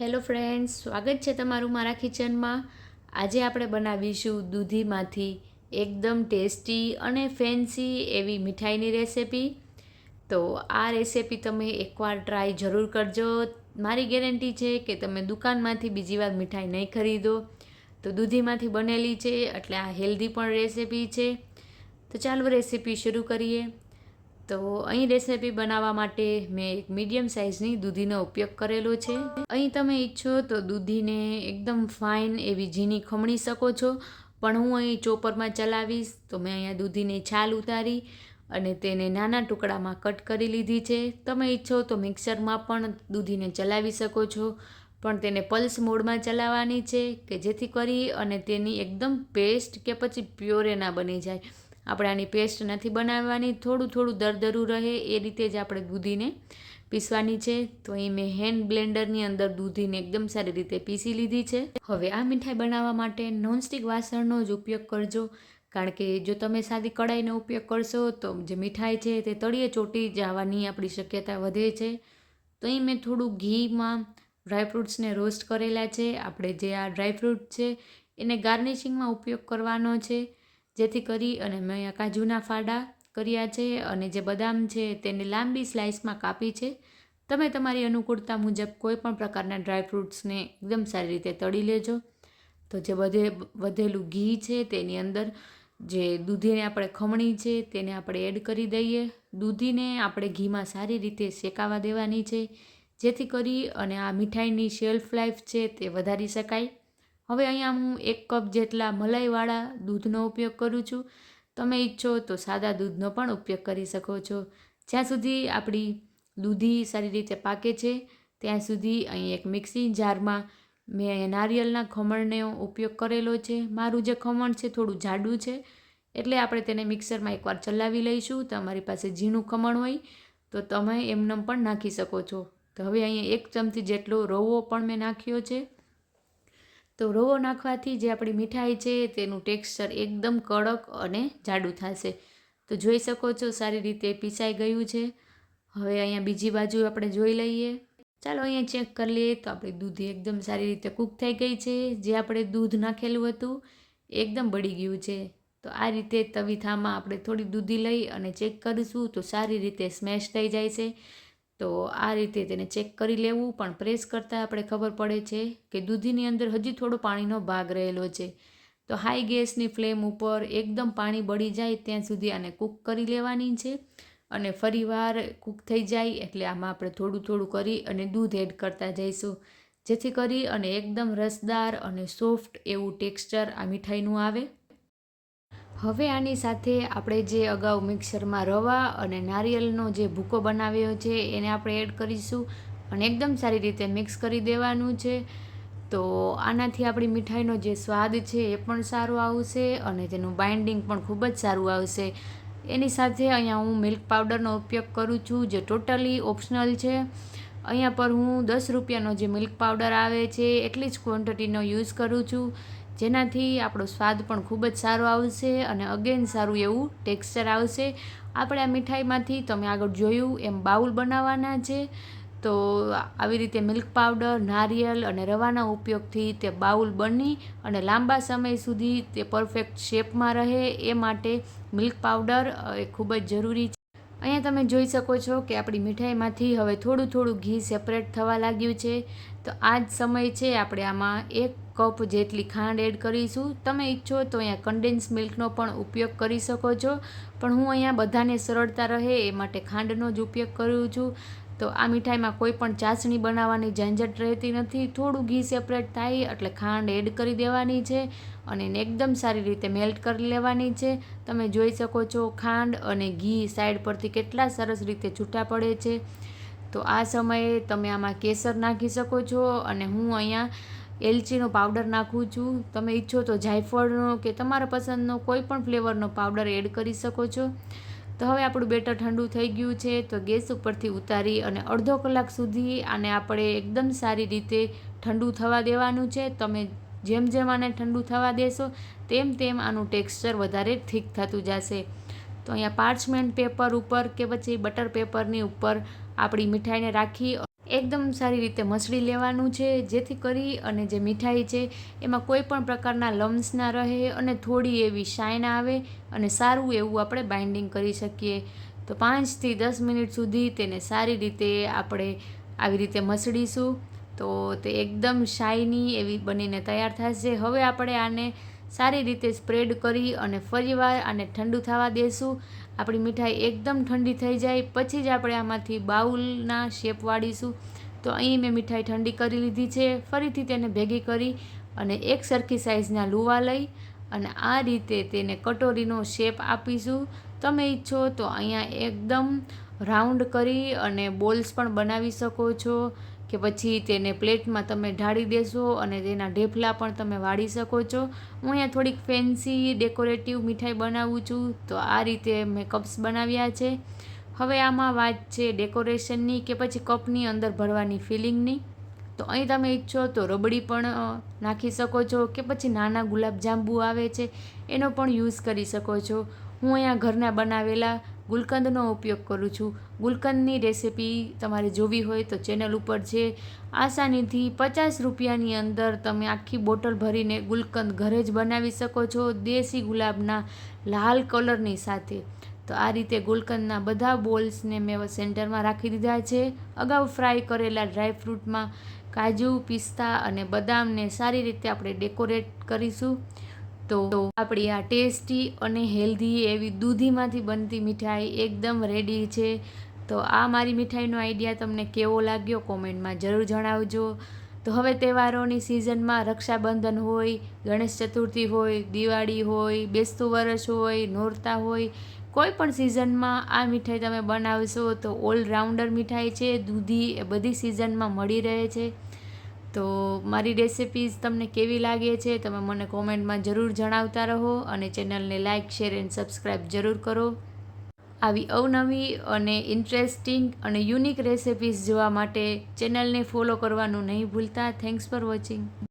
Hello friends, સ્વાગત છે તમારું મારા કિચનમાં. આજે આપણે બનાવીશું દૂધીમાંથી એકદમ ટેસ્ટી અને ફેન્સી એવી મીઠાઈની રેસિપી. તો આ રેસિપી તમે એકવાર ટ્રાય જરૂર કરજો. મારી ગેરંટી છે કે તમે દુકાનમાંથી બીજી વાર મીઠાઈ નહીં ખરીદો. તો દૂધીમાંથી બનેલી છે, એટલે આ હેલ્ધી પણ રેસિપી છે. તો ચાલો રેસિપી શરૂ કરીએ. તો અહીં રેસિપી બનાવવા માટે મેં એક મીડિયમ સાઇઝની દૂધીનો ઉપયોગ કરેલો છે. અહીં તમે ઈચ્છો તો દૂધીને એકદમ ફાઇન એવી ઝીણી ખમણી શકો છો. પણ હું અહીં ચોપરમાં ચલાવીશ તો મેં અહીંયા દૂધીની છાલ ઉતારી અને તેને નાના ટુકડામાં કટ કરી લીધી છે. તમે ઈચ્છો તો મિક્સરમાં પણ દૂધીને ચલાવી શકો છો. પણ તેને પલ્સ મોડમાં ચલાવવાની છે કે જેથી કરી અને તેની એકદમ પેસ્ટ કે પછી પ્યોરે ના બની જાય. આપણે આની પેસ્ટ નથી બનાવવાની, થોડું થોડું દરદરું રહે એ રીતે જ આપણે દૂધીને પીસવાની છે. તો અહીં મેં હેન્ડ બ્લેન્ડરની અંદર દૂધીને એકદમ સારી રીતે પીસી લીધી છે. હવે આ મીઠાઈ બનાવવા માટે નોનસ્ટિક વાસણનો જ ઉપયોગ કરજો. કારણ કે જો તમે સાદી કડાઈનો ઉપયોગ કરશો, તો જે મીઠાઈ છે તે તળિયે ચોટી જવાની આપણી શક્યતા વધે છે. તો અહીં મેં થોડું ઘીમાં ડ્રાયફ્રૂટ્સને રોસ્ટ કરેલા છે. આપણે જે આ ડ્રાયફ્રૂટ છે, એને ગાર્નિશિંગમાં ઉપયોગ કરવાનો છે. જેથી કરી અને મેં અહીંયા કાજુના ફાડા કર્યા છે અને જે બદામ છે તેને લાંબી સ્લાઇસમાં કાપી છે. તમે તમારી અનુકૂળતા મુજબ કોઈ પણ પ્રકારના ડ્રાયફ્રૂટ્સને એકદમ સારી રીતે તળી લેજો. તો જે બધે વધેલું ઘી છે તેની અંદર જે દૂધીને આપણે ખમણી છે તેને આપણે એડ કરી દઈએ. દૂધીને આપણે ઘીમાં સારી રીતે શેકાવા દેવાની છે. જેથી કરી અને આ મીઠાઈની શેલ્ફ લાઈફ છે તે વધારી શકાય. હવે અહીંયા હું એક કપ જેટલા મલાઈવાળા દૂધનો ઉપયોગ કરું છું. તમે ઈચ્છો તો સાદા દૂધનો પણ ઉપયોગ કરી શકો છો. જ્યાં સુધી આપણી દૂધી સારી રીતે પાકે છે, ત્યાં સુધી અહીં એક મિક્સી જારમાં મેં નારિયેલના ખમણનો ઉપયોગ કરેલો છે. મારું જે ખમણ છે થોડું જાડું છે, એટલે આપણે તેને મિક્સરમાં એકવાર ચલાવી લઈશું. તમારી પાસે ઝીણું ખમણ હોય, તો તમે એમનેમ પણ નાખી શકો છો. તો હવે અહીંયા એક ચમચી જેટલો રવો પણ મેં નાખ્યો છે. તો રવો નાખવાથી જે આપણી મીઠાઈ છે તેનું ટેક્સચર એકદમ કડક અને જાડું થશે. તો જોઈ શકો છો સારી રીતે પીસાઈ ગયું છે. હવે અહીંયા બીજી બાજુ આપણે જોઈ લઈએ. ચાલો અહીંયા ચેક કરી લઈએ તો આપણી દૂધ એકદમ સારી રીતે કૂક થઈ ગઈ છે. જે આપણે દૂધ નાખેલું હતું એકદમ બળી ગયું છે. તો આ રીતે તવીથામાં આપણે થોડી દૂધી લઈ અને ચેક કરીશું તો સારી રીતે સ્મેશ થઈ જાય છે. તો આ રીતે તેને ચેક કરી લેવું, પણ પ્રેસ કરતાં આપણે ખબર પડે છે કે દૂધીની અંદર હજી થોડો પાણીનો ભાગ રહેલો છે. તો હાઈ ગેસની ફ્લેમ ઉપર એકદમ પાણી બળી જાય ત્યાં સુધી આને કૂક કરી લેવાની છે અને ફરીવાર કૂક થઈ જાય એટલે આમાં આપણે થોડું થોડું કરી અને દૂધ એડ કરતા જઈશું. જેથી કરી અને એકદમ રસદાર અને સોફ્ટ એવું ટેક્સચર આ મીઠાઈનું આવે. હવે આની સાથે આપણે જે અગાઉ મિક્સરમાં રવા અને નારિયેળનો જે ભૂકો બનાવ્યો છે, એને આપણે એડ કરીશું અને એકદમ સારી રીતે મિક્સ કરી દેવાનું છે. તો આનાથી આપણી મીઠાઈનો જે સ્વાદ છે એ પણ સારો આવશે અને તેનું બાઇન્ડિંગ પણ ખૂબ જ સારું આવશે. એની સાથે અહીંયા હું મિલ્ક પાવડરનો ઉપયોગ કરું છું, જે ટોટલી ઓપ્શનલ છે. અહીંયા પર હું દસ રૂપિયાનો જે મિલ્ક પાવડર આવે છે, એટલી જ ક્વોન્ટિટીનો યુઝ કરું છું. જેનાથી આપણો સ્વાદ પણ ખૂબ જ સારો આવશે અને અગેન સારું એવું ટેક્સચર આવશે. આપણે આ મીઠાઈમાંથી તમે આગળ જોયું એમ બાઉલ બનાવવાના છે. તો આવી રીતે મિલ્ક પાવડર નારિયેલ અને રવાના ઉપયોગથી તે બાઉલ બની અને લાંબા સમય સુધી તે પરફેક્ટ શેપમાં રહે. એ માટે મિલ્ક પાવડર એ ખૂબ જ જરૂરી અહીંયા તમે જોઈ શકો છો કે આપણી મીઠાઈમાંથી હવે થોડું થોડું ઘી સેપરેટ થવા લાગ્યું છે. તો આ જ સમય છે આપણે આમાં એક કપ જેટલી ખાંડ એડ કરીશું. તમે ઈચ્છો તો અહીંયા કન્ડેન્સ મિલ્કનો પણ ઉપયોગ કરી શકો છો. પણ હું અહીંયા બધાને સરળતા રહે એ માટે ખાંડનો જ ઉપયોગ કરું છું. તો આ મીઠાઈમાં કોઈ પણ ચાસણી બનાવવાની ઝંઝટ રહેતી નથી. થોડું ઘી સેપરેટ થાય એટલે ખાંડ એડ કરી દેવાની છે અને એને એકદમ સારી રીતે મેલ્ટ કરી લેવાની છે. તમે જોઈ શકો છો ખાંડ અને ઘી સાઈડ પરથી કેટલા સરસ રીતે છૂટા પડે છે. તો આ સમયે તમે આમાં કેસર નાખી શકો છો અને હું અહીંયા એલચીનો પાવડર નાખું છું. તમે ઈચ્છો તો જાયફળનો કે તમારા પસંદનો કોઈ પણ ફ્લેવરનો પાવડર એડ કરી શકો છો. તો હવે આપણું બેટર ઠંડુ થઈ ગયું છે, તો ગેસ ઉપરથી ઉતારી અને અડધો કલાક સુધી આને આપણે એકદમ સારી રીતે ઠંડુ થવા દેવાનું છે. તમે જેમ જેમ આને ઠંડુ થવા દેશો, તેમ તેમ આનું ટેક્સચર વધારે થીક થતું જશે. તો અહીંયા પાર્ચમેન્ટ પેપર ઉપર કે પછી બટર પેપરની ઉપર આપણી મીઠાઈને રાખી એકદમ સારી રીતે મસળી લેવાનું છે, જેથી કરી અને જે મીઠાઈ છે, એમાં કોઈ પણ પ્રકારના લમ્સ ના રહે અને થોડી એવી શાઇન આવે અને સારું એવું આપણે બાઇન્ડિંગ કરી શકીએ. તો પાંચથી દસ મિનિટ સુધી તેને સારી રીતે આપણે આવી રીતે મસળીશું. તો તે એકદમ શાઇની એવી બનીને તૈયાર થશે. હવે આપણે આને સારી રીતે સ્પ્રેડ કરી અને ફરીવાર આને ઠંડુ થવા દેશું. આપણી મીઠાઈ એકદમ ઠંડી થઈ જાય, પછી જ આપણે આમાંથી બાઉલના શેપ વાળીશું. તો અહીં મેં મીઠાઈ ઠંડી કરી લીધી છે, ફરીથી તેને ભેગી કરી અને એક સરખી સાઇઝના લુવા લઈ અને આ રીતે તેને કટોરીનો શેપ આપીશું. તમે ઈચ્છો તો અહીંયા એકદમ રાઉન્ડ કરી અને બોલ્સ પણ બનાવી શકો છો. કે પછી તેને પ્લેટમાં તમે ઢાળી દેશો અને તેના ઢેફલા પણ તમે વાળી શકો છો. હું અહીંયા થોડીક ફેન્સી, ડેકોરેટિવ મીઠાઈ બનાવું છું, તો આ રીતે મેં કપ્સ બનાવ્યા છે. હવે આમાં વાત છે ડેકોરેશનની કે પછી કપની અંદર ભરવાની ફિલિંગની. તો અહીં તમે ઈચ્છો તો રબડી પણ નાખી શકો છો કે પછી નાના ગુલાબ જાંબુ આવે છે, એનો પણ યુઝ કરી શકો છો. હું અહીંયા ઘરના બનાવેલા ગુલકંદનો ઉપયોગ કરું છું. ગુલકંદની રેસિપી તમારે જોવી હોય તો ચેનલ ઉપર છે. આસાનીથી પચાસ રૂપિયાની અંદર તમે આખી બોટલ ભરીને ગુલકંદ ઘરે જ બનાવી શકો છો દેશી ગુલાબના લાલ કલરની સાથે. તો આ રીતે ગુલકંદના બધા બોલ્સને મેં સેન્ટરમાં રાખી દીધા છે. અગાઉ ફ્રાય કરેલા ડ્રાયફ્રૂટમાં કાજુ, પિસ્તા અને બદામને સારી રીતે આપણે ડેકોરેટ કરીશું. તો આપણી આ ટેસ્ટી અને હેલ્ધી એવી દૂધીમાંથી બનતી મીઠાઈ એકદમ રેડી છે. તો આ મારી મીઠાઈનો આઈડિયા તમને કેવો લાગ્યો કોમેન્ટમાં જરૂર જણાવજો. તો હવે તહેવારોની સિઝનમાં રક્ષાબંધન હોય, ગણેશ ચતુર્થી હોય, દિવાળી હોય, બેસતું વરસ હોય, નોરતા હોય, કોઈ પણ સિઝનમાં આ મીઠાઈ તમે બનાવશો તો ઓલરાઉન્ડર મીઠાઈ છે, દૂધી એ બધી સિઝનમાં મળી રહે છે. તો મારી રેસિપીઝ તમને કેવી લાગે છે, તમે મને કોમેન્ટમાં જરૂર જણાવતા રહો અને ચેનલને લાઇક શેર એન્ડ સબસ્ક્રાઈબ જરૂર કરો. આવી અવનવી અને ઇન્ટરેસ્ટિંગ અને યુનિક રેસિપીઝ જોવા માટે ચેનલને ફોલો કરવાનું નહીં ભૂલતા. Thanks for watching